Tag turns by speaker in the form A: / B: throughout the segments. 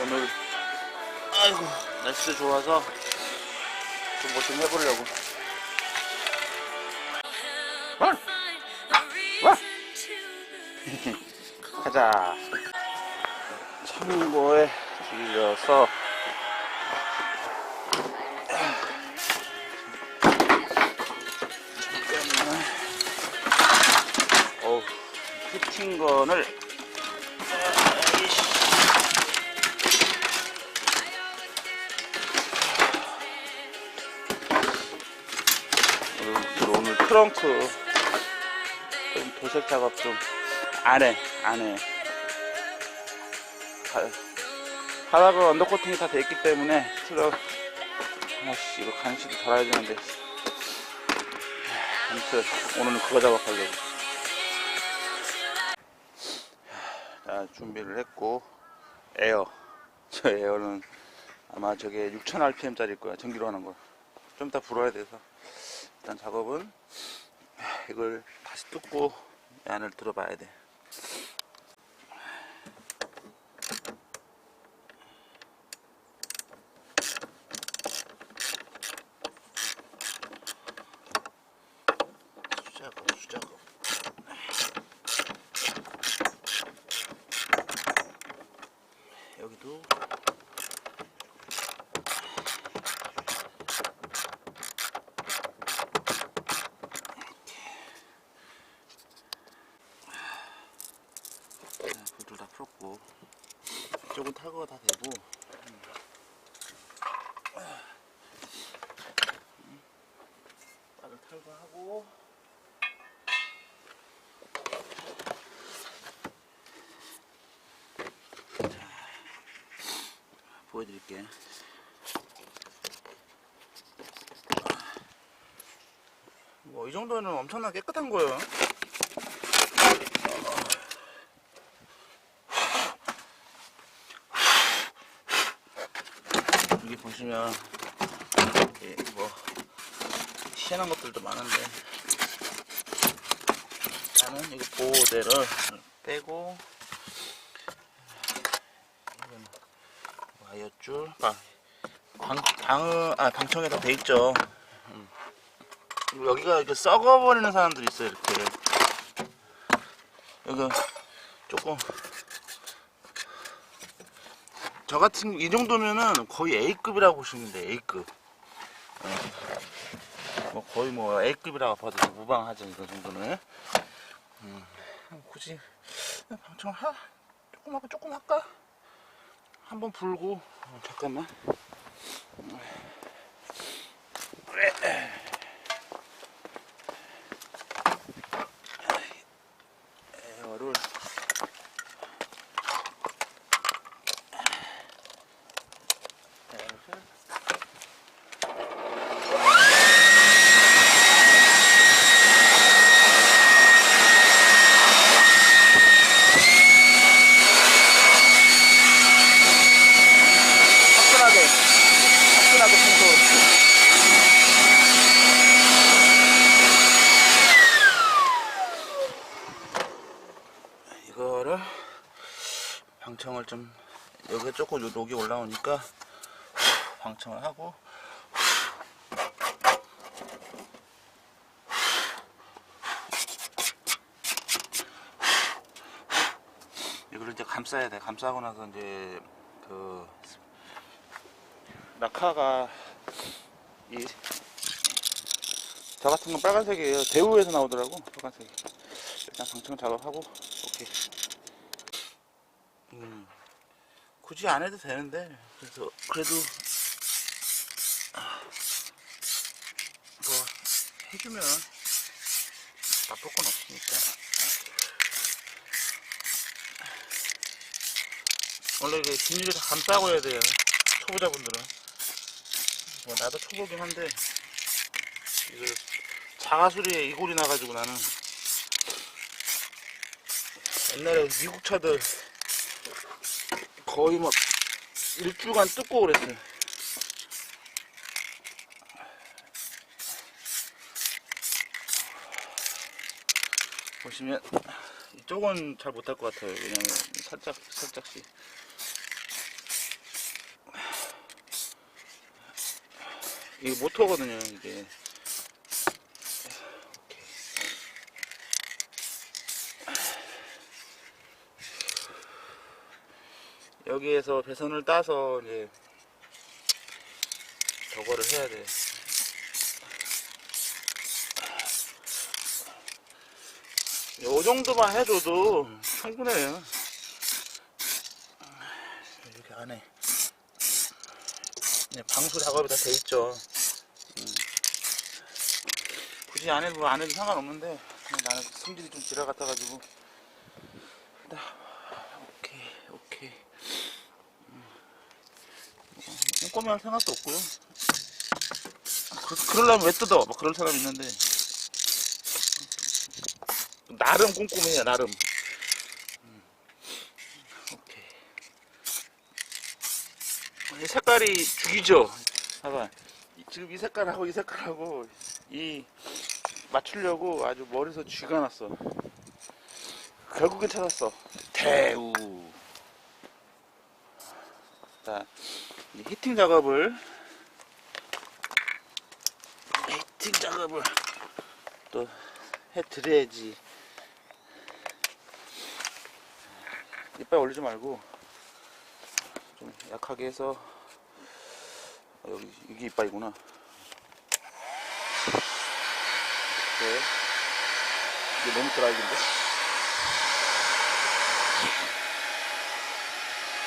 A: 오늘 아이고 날씨 좋아서 좀 뭐좀 해보려고. 와! 와! 가자. 창고에 들려서 잠깐만. 어우, 히팅건을 트렁크. 좀 도색 작업 좀. 안해 안해 바닥은 언더코팅이 다 돼 있기 때문에 트럭 아씨 이거 간식도 달아야 되는데. 아무튼 오늘은 그거 작업하려고. 자 준비를 했고 에어. 저 에어는 아마 저게 6000rpm 짜리일 거야 전기로 하는 거 좀 이따 불어야 돼서 일단 작업은 이걸 다시 이 안을 들어봐야 돼 수작업 수작업 여기도 불들 다 풀었고 이쪽은 탈거가 다 되고. 빠를 탈거하고. 자, 보여드릴게. 뭐 이 정도는 엄청나게 깨끗한 거예요 보시면 이뭐 희한한 것들도 많은데 일단은 이거 보호대를 빼고 이건 와이어줄 방, 방, 방, 아, 방청에다 돼 있죠 음. 여기가 이렇게 썩어버리는 사람들이 있어요 이렇게 여기 조금 저 같은 이 정도면은 거의 A급이라고 보시면 돼 A급. 예. 뭐 거의 뭐 A급이라고 봐도 무방하죠 이거 정도는. 음, 굳이. 방청 하 조금 하고 조금 할까? 한번 불고 어, 잠깐만 에어를 에어를 화끈하게 화끈하게 청소 이거를 방청을 좀 여기 조금 요 녹이 올라오니까 방청을 하고 이거를 이제 감싸야 돼 감싸고 나서 이제 그 낙하가 이 저 같은 건 빨간색이에요. 대우에서 나오더라고 빨간색이. 일단 방청 작업하고 오케이. 음, 굳이 안 해도 되는데 그래서 그래도 아, 뭐 해주면 나쁠 건 없으니까. 원래 이게 비닐을 다 감싸고 해야 돼요. 초보자분들은. 뭐 나도 초보긴 한데 이거 자가수리에 이골이 나가지고 나는 옛날에 미국 차들 거의 막 일주간 뜯고 그랬어요. 보시면 이쪽은 잘 못할 것 같아요. 왜냐면 살짝 살짝씩. 이게 모터거든요. 이게 여기에서 배선을 따서 이제 저거를 해야 돼. 요 정도만 해줘도 충분해요. 이렇게 안에 방수 작업이 다 돼 있죠. 음. 굳이 안 해도 안 해도 상관없는데 나는 성질이 좀 지라 같아가지고 일단 오케이 오케이 음. 뭐, 꼼꼼히 할 생각도 없고요. 그, 그러려면 왜 뜯어? 뭐 그럴 사람 있는데 나름 꼼꼼해요 나름. 음. 오케이. 이 색깔이 죽이죠. 봐봐. 이- 지금 이 색깔하고 이 색깔하고 이 맞추려고 아주 머리에서 쥐가 났어. 결국엔 찾았어. 대우. 자, 히팅 작업을 히팅 작업을 또 해드려야지. 이빨 올리지 말고 좀 약하게 해서 어, 여기 이게 이빨이구나. 이렇게 이게 너무 드라이기인데.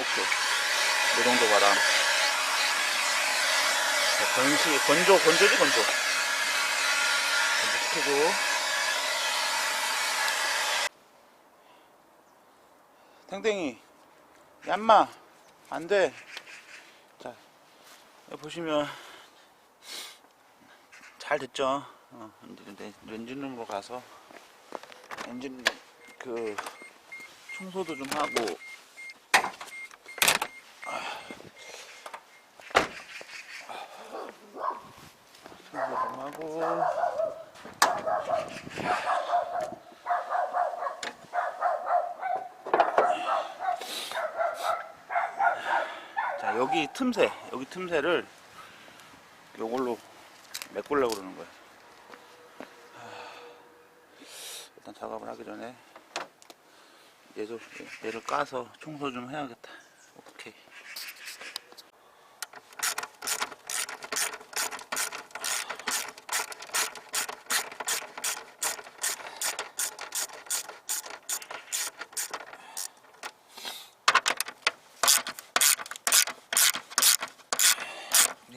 A: 오케이. 이 정도 바람. 자, 건시 건조 건조지 건조. 건조 시키고. 탱탱이 얌마 안돼 자 보시면 잘 됐죠 어, 이제 엔진룸으로 가서 엔진 그 청소도 좀 하고 청소 좀 하고. 자 여기 틈새 여기 틈새를 요걸로 메꾸려고 그러는 하, 일단 작업을 하기 전에 얘도 얘를 까서 청소 좀 해야겠다 오케이 이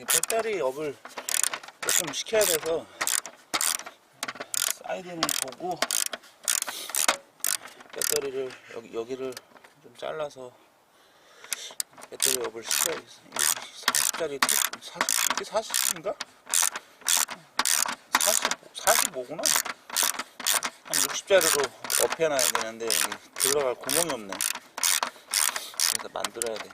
A: 배터리 업을 조금 시켜야 돼서 사이드는 보고 배터리를 여기 여기를 좀 잘라서 배터리 업을 시켜야겠어. 이 40짜리 40 이게 40인가? 40 45구나. 한 60짜리로 업해놔야 되는데 들어갈 구멍이 없네. 그래서 만들어야 돼.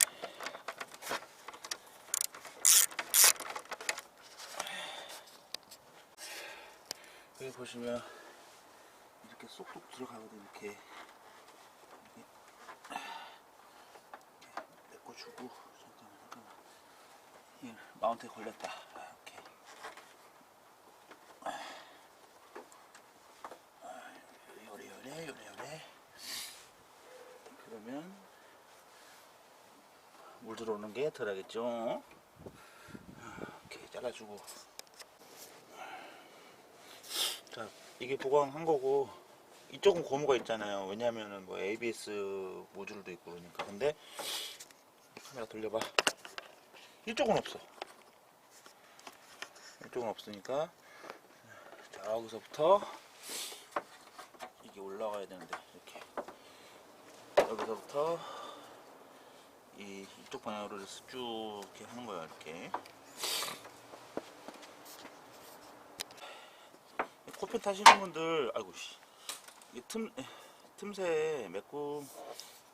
A: 여기 보시면 이렇게 쏙쏙 들어가거든 이렇게. 이렇게 메꿔주고 잠깐만 잠깐만 이 마운트에 걸렸다. 아, 이렇게. 아, 요래 요래 요래 요래 그러면 물 들어오는 게 덜하겠죠? 이렇게 잘라주고 자, 이게 보강한 거고 이쪽은 고무가 있잖아요. 왜냐면은 뭐 ABS 모듈도 있고 그러니까. 근데 카메라 돌려봐. 이쪽은 없어. 이쪽은 없으니까 자, 여기서부터 이게 올라가야 되는데 이렇게 여기서부터 이 이쪽 방향으로 쭉 이렇게 하는 거야 이렇게. 코펜 타시는 분들 아이고 씨. 틈 틈새 메꾸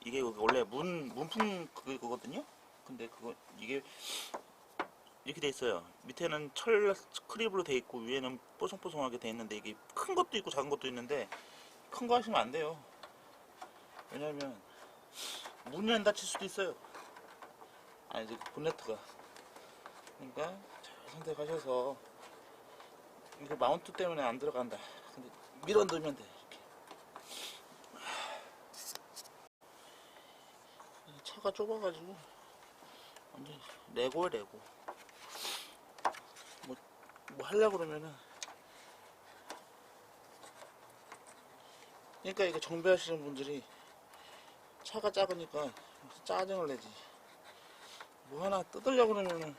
A: 이게 원래 문 문풍 그거거든요? 근데 그거 이게 이렇게 돼 있어요. 밑에는 철 크립으로 돼 있고 위에는 뽀송뽀송하게 돼 있는데 이게 큰 것도 있고 작은 것도 있는데 큰 거 하시면 안 돼요. 왜냐면 문이 안 닫힐 수도 있어요. 아니 이제 본네트가. 그러니까
B: 선택하셔서 이거 마운트 때문에 안 들어간다. 근데 밀어 넣으면 돼. 이렇게. 이 차가 좁아가지고 완전 레고야 레고. 뭐, 뭐 하려고 그러면은 그러니까 이거 정비하시는 분들이 차가 작으니까 짜증을 내지. 뭐 하나 뜯으려고 그러면은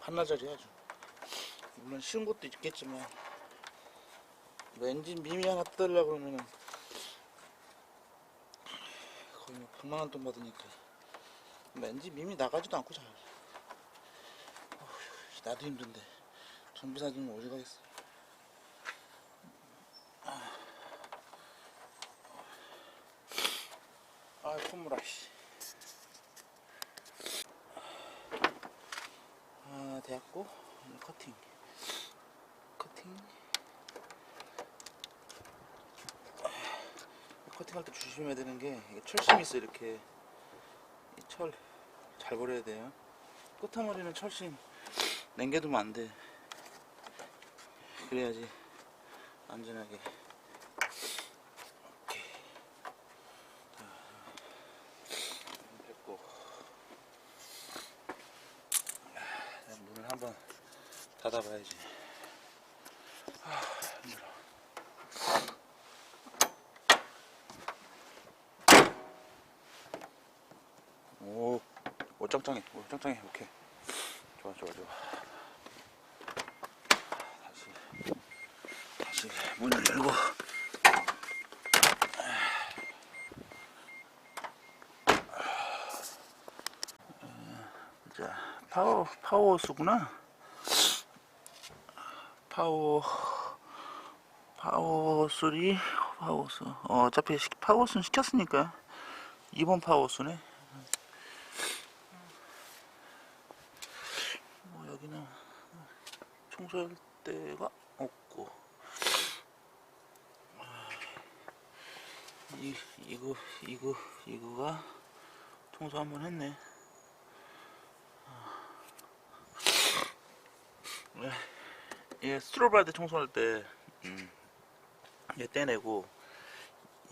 B: 반나절이 하죠. 물론 쉬운 것도 있겠지만 뭐 엔진 미미 하나 뜯으려고 그러면은 거의 뭐 100만 원 돈 받으니까 뭐 엔진 미미 나가지도 않고 잘. 나도 힘든데 정비사 좀 어디 가겠어. 아, 콧물아, 씨. 아, 대학고 오늘 커팅. 커팅. 커팅할 때 조심해야 되는 게 이게 철심 있어 이렇게 이철잘 버려야 돼요. 끝머리는 철심 남겨두면 안 돼. 그래야지 안전하게. 오케이. 됐고 자, 문을 한번 닫아봐야지 아, 힘들어. 오, 오 짱짱해, 오 짱짱해, 오케이. 좋아, 좋아, 좋아. 다시, 다시 문을 열고. 자, 파워, 파워호스구나. 파워, 파워 3, 파워호스. 어, 어차피 시- 파워호스는 시켰으니까. 2번 파워호스네. 뭐, 여기는 청소할 데가 없고. 이, 이거, 이거, 이거가 청소 한번 했네. 네. 얘 스트로바드 청소할 때, 음, 얘 떼내고,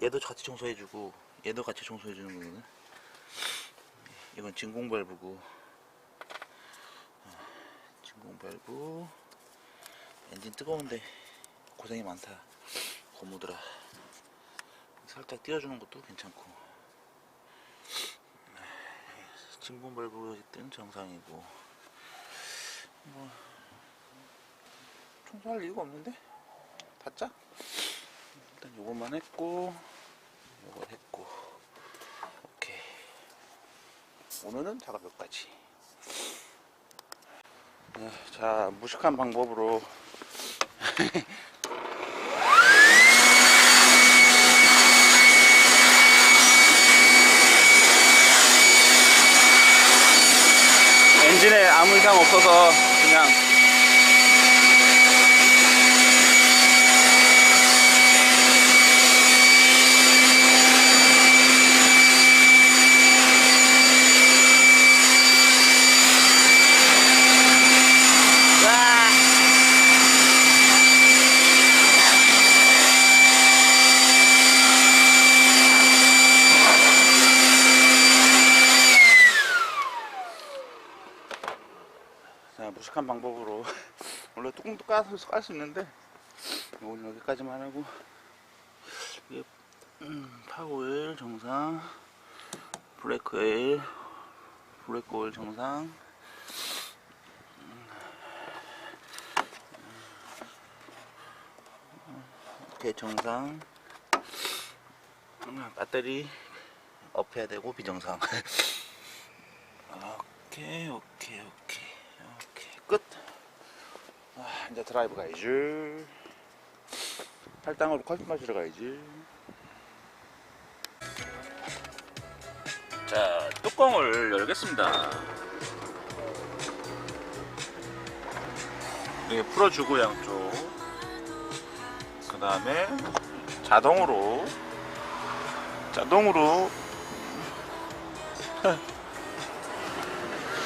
B: 얘도 같이 청소해주고, 얘도 같이 청소해주는 거거든. 이건 진공 밸브고, 공 밸브, 엔진 뜨거운데 고생이 많다. 고무들아. 살짝 띄워주는 것도 괜찮고. 진공 밸브 때는 정상이고, 뭐, 청소할 이유가 없는데? 닫자? 일단 요것만 했고 요거 했고. 오케이. 오늘은 작업 여기까지? 네, 자 무식한 방법으로. 엔진에 아무 이상 없어서 무식한 방법으로 원래 뚜껑도 까서 깔 수 있는데 오늘 여기까지만 하고 이게 음, 파워오일 정상 브레이크 오일 브레이크 오일 정상. 이렇게 정상. 음, 배터리 업해야 되고 비정상. 오케이 오케이 오케이 끝. 아, 이제 드라이브 가야지. 할당으로 커피 마시러 가야지. 자 뚜껑을 열겠습니다. 이게 풀어주고 양쪽. 그 다음에 자동으로 자동으로.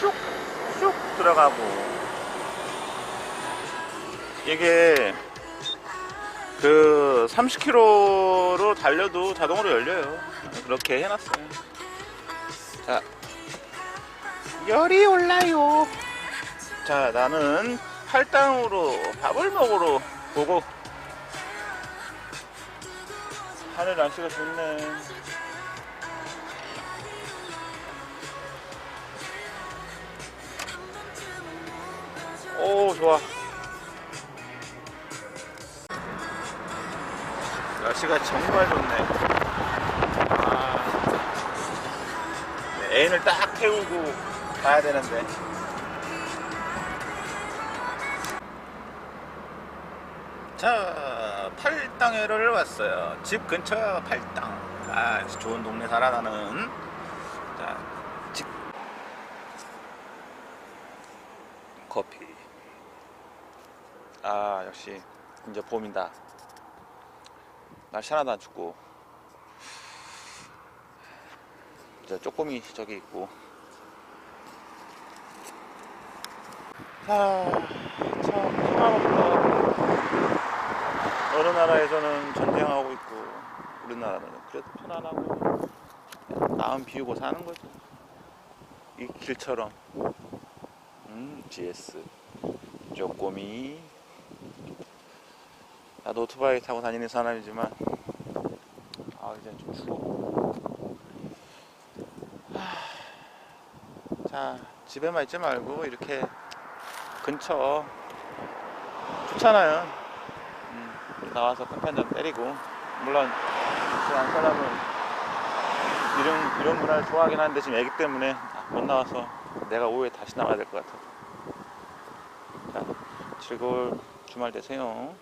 B: 쑥쑥 들어가고
A: 이게 그 30km로 달려도 자동으로 열려요. 그렇게 해놨어요. 자, 열이 올라요. 자, 나는 팔당으로 밥을 먹으러 보고 하늘 날씨가 좋네. 오, 좋아. 날씨가 정말 좋네. 아, 네, 애인을 딱 태우고 가야 되는데. 자, 팔당에를 왔어요. 집 근처 팔당. 아, 좋은 동네 살아 나는. 자, 집. 커피. 아, 역시 이제 봄이다. 날씨 하나도 안 춥고. 이제 쪼꼬미 저기 있고. 아, 참 편안하다. 어느 나라에서는 전쟁하고 있고 우리나라는 그래도 편안하고 마음 비우고 사는 거죠. 이 길처럼. 음, GS. 쪼꼬미. 나도 오토바이 타고 다니는 사람이지만 아 이제 좀 추워. 하, 자 집에만 있지 말고 이렇게 근처 좋잖아요. 음, 나와서 커피 한잔 때리고 물론 지난 사람은 이런 이런 문화를 좋아하긴 하는데 지금 애기 때문에 못 나와서 내가 오후에 다시 나와야 될 것 같아. 자 즐거운 주말 되세요.